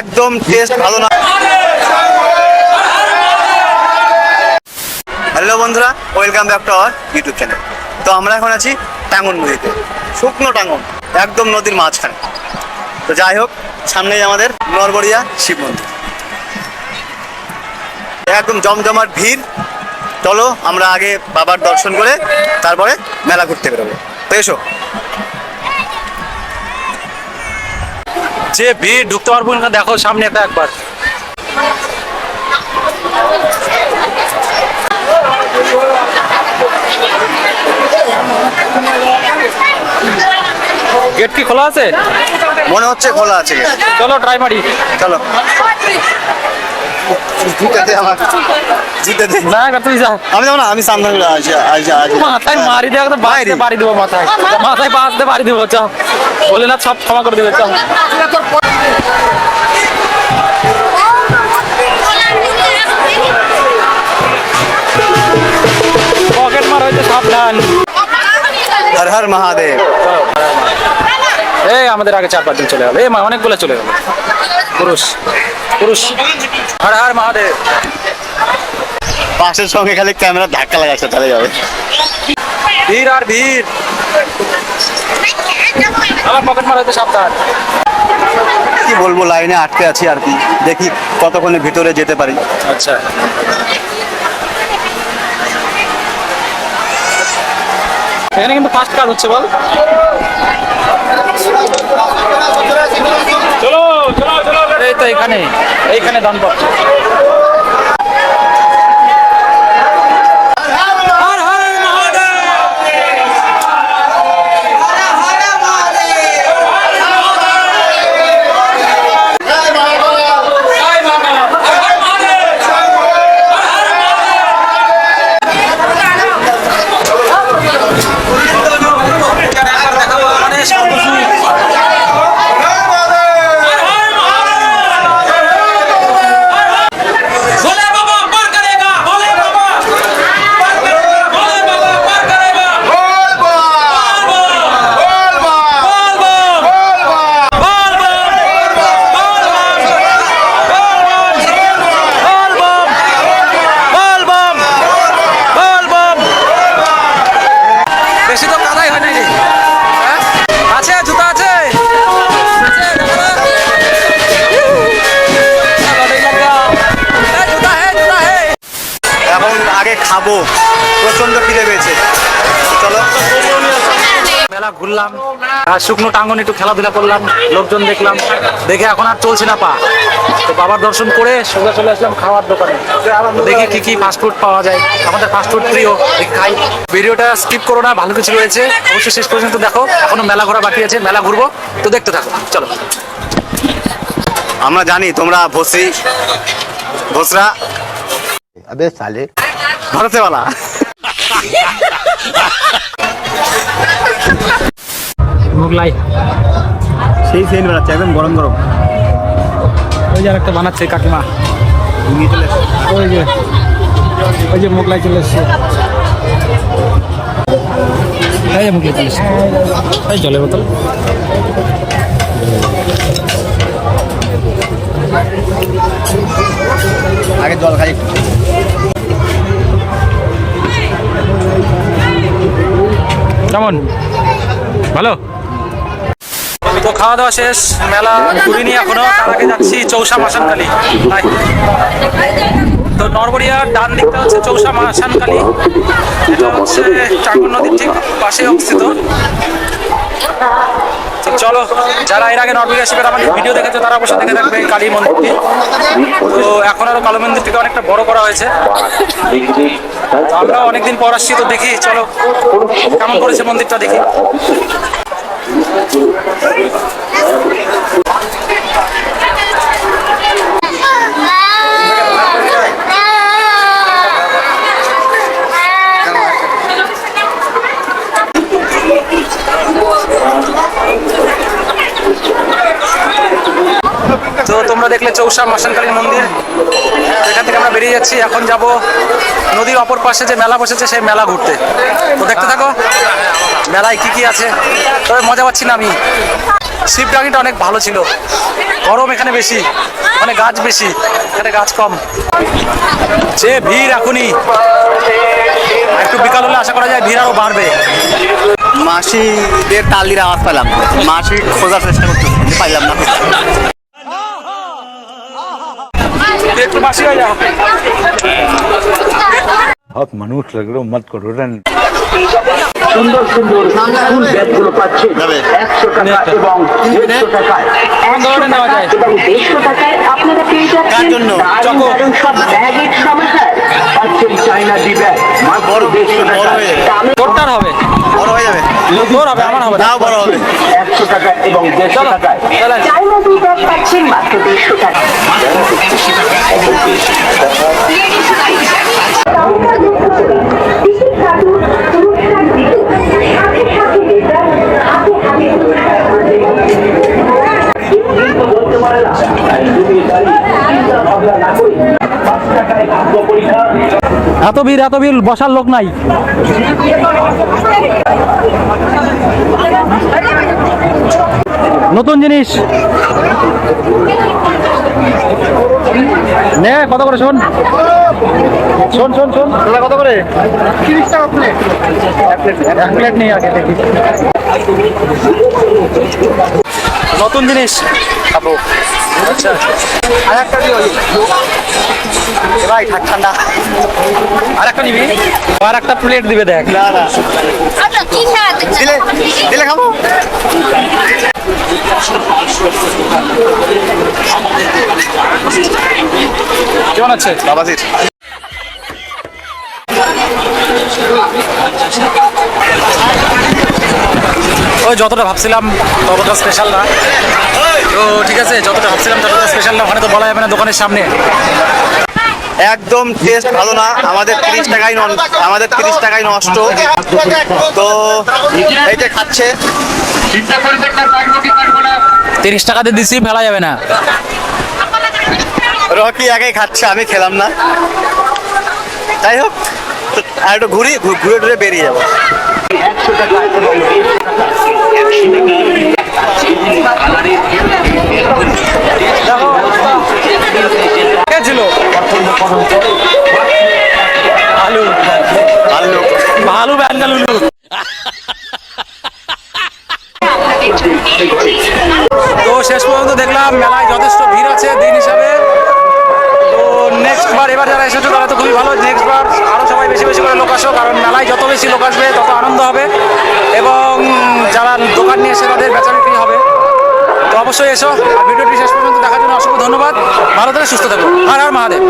একদম টেস্ট ভালো না। হ্যালো বন্ধুরা welcome back to our YouTube channel তো আমরা এখন আছি টাঙ্গন নদীতে, শুকনো টাঙ্গন, একদম নদীর মাঝখানে। তো যাই হোক, সামনেই আমাদের নরবরিয়া শিব মন্দির। একদম জমজমাট ভিড়। চলো আমরা আগে বাবার দর্শন করে তারপরে মেলা ঘুরতে বেরোবো। তো এসো। যে ভিড় ঢুকতে পারব না দেখো সামনে একটা একবার। গেট কি খোলা আছে? মনে হচ্ছে খোলা আছে। চলো ট্রাই মারি। চলো। জুতে আমার। জুতে না তুই যা আমি যাব না আমি সামনে আছি আছি আছি মাথায় মারি দেওয়া তো বাইরে। বাইরে। দেবো মাথায়। মাথায় বাঁচতে বাড়ি দেবো চ বলে না সব ক্ষমা করে দেবে চ পকেট মার হয়েছে সাবধান। হর হর মহাদেব। এই আমাদের আগে চার পাঁচজন চলে গেল। এই মা অনেকগুলো চলে গেল। পুরুষ পুরুষ। হর হর মহাদেব। পাশের সঙ্গে খালি ক্যামেরা ধাক্কা লাগাচ্ছে চলে যাবে। ভিড় আর ভিড় আমার পকেট মার হয়েছে সাবধান। কি বলব লাইনে আটকে আছি আর কি। দেখি কতক্ষণে ভিতরে যেতে পারি। আচ্ছা। এখানে কিন্তু ফার্স্ট কাজ হচ্ছে বল চলো চলো চলো এই তো এখানে এইখানে দান পাচ্ছ বউ। প্রচণ্ড ফিরে পেয়েছে। চলো। মেলা ঘুরলাম। আর শুকনো টাঙ্গন একটু খেলাধুলা করলাম লোকজন দেখলাম। দেখে এখন আর চলছে না পা। তো বাবার দর্শন করে সোজা চলে আসলাম খাওয়ার দোকানে। দেখি কি কি ফাস্টফুড পাওয়া যায়। আমাদের ফাস্টফুড প্রিয় খাই। ভিডিওটা স্কিপ করো না ভালো কিছু রয়েছে। অবশ্যই শেষ পর্যন্ত দেখো। এখনও মেলা ঘোরা বাকি আছে মেলা ঘুরবো। তো দেখতে থাকো। চলো। আমরা জানি তোমরা ভসি ভোসরা আবে সালে। ভারতে মোগলাই। সেই সেন্ট বেড়াচ্ছে একদম গরম গরম। ওই যে একটা বানাচ্ছে কাকিমা। ওই যে ওই যে মোগলাই চলে এসছে। এই যে মোগলাই চলে এসছে। এই জলের বোতল। আগে জল খাই কেমন? ভালো? তো খাওয়া দাওয়া শেষ, মেলা ঘুরিনি এখনও, তার আগে যাচ্ছি চৌসা মাসানকালী তো নরবরিয়ার ডান দিকটা হচ্ছে চৌসা মাসানকালী এটা হচ্ছে চাকর নদীর ঠিক পাশে অবস্থিত। চলো, যারা এর আগে নরবরিয়া শিবের আমাদের ভিডিও দেখেছে, তারা অবশ্যই দেখে থাকবে কালী মন্দিরটি। তো এখন আরও কালী মন্দিরটিকে অনেকটা বড় করা হয়েছে। আমরা অনেকদিন পর আসছি, তো দেখি, চলো। কেমন করেছে মন্দিরটা দেখি। তো তোমরা দেখলে চৌসা মাসানকালীর মন্দির। এখান থেকে আমরা বেরিয়ে যাচ্ছি। এখন যাব নদীর অপর পাশে যে মেলা বসেছে, সেই মেলা ঘুরতে। তো দেখতে থাকো, মেলায় কি কি আছে। তবে মজা পাচ্ছি না আমি। শিবডাঙ্গিটা অনেক ভালো ছিল। গরম এখানে বেশি মানে গাছ বেশি, এখানে গাছ কম। যে ভিড় এখনই। একটু বিকাল হলে আশা করা যায় ভিড় আরও বাড়বে। মাসিদের তালির আওয়াজ পেলাম মাসি খোঁজার চেষ্টা করতে পাইলাম না। बहुत मनुष्य लग रहे हो मत करो रन সুন্দর সুন্দর ফুল ব্যাগগুলো পাচ্ছেন যাবে। একশো টাকা এবং দেড়শো টাকায় কোন ধরনের নেওয়া যায় এবং দেড়শো টাকায় আপনারা পেয়ে কার যাচ্ছেন জন্য? দারুণ চকো। দারুণ সব ব্যাগের সমাহার পাচ্ছেন চাইনা ডি ব্যাগ মাত্র বড়, দেড়শো বড় টাকা হয়ে। দামে তোরটার হবে বড় হয়ে যাবে তোর হবে আমার হবে না নাও বড় হবে একশো টাকা এবং দেড়শো চলো টাকায় চলেন চাইনা ডি ব্যাগ পাচ্ছেন মাত্র দেড়শো টাকা এত ভিড় এত ভিড় বসার লোক নাই। নতুন জিনিস। নে কত করে শোন? শোন শোন শোন তোলা কত করে? তিরিশ টাকা প্লেট এক প্লেট নেই আগে দেখি। নতুন জিনিস। খাব। আচ্ছা। আর একটা দিও ভাই ঠাক ঠান্ডা। আর একটা নিবি? আর একটা প্লেট দিবে দেখ। না না। আচ্ছা কি খেলা দিলে দিলে খাব? কেমন আছে? বাবাজির ওই যতটা ভাবছিলাম ততটা স্পেশাল না। তো ঠিক আছে যতটা ভাবছিলাম ততটা স্পেশাল না ওখানে তো বলা যাবে না দোকানের সামনে। একদম টেস্ট ভালো না আমাদের তিরিশ টাকাই নন আমাদের তিরিশ টাকাই নষ্ট। তো এইটা খাচ্ছে। তিরিশ টাকাতে দিছি ফেলা যাবে না। রকি একাই খাচ্ছে, আমি খেলাম না। যাই হোক, আর একটু ঘুরি ঘুরে ঘুরে বেরিয়ে যাব। ছিল নেক্সট বার এবার যারা এসেছ তারা তো খুবই ভালো। নেক্সট বার আরও সবাই বেশি বেশি করে লোক আসো, কারণ মেলায় যত বেশি লোক আসবে, তত আনন্দ হবে। এবং যারা দোকান নিয়ে এসে তাদের বেচা বিক্রি হবে। তো অবশ্যই এসো। আর ভিডিওটি শেষ পর্যন্ত দেখার জন্য অসংখ্য ধন্যবাদ। ভালো থেকে, সুস্থ থাকো। হার হার মহাদেব।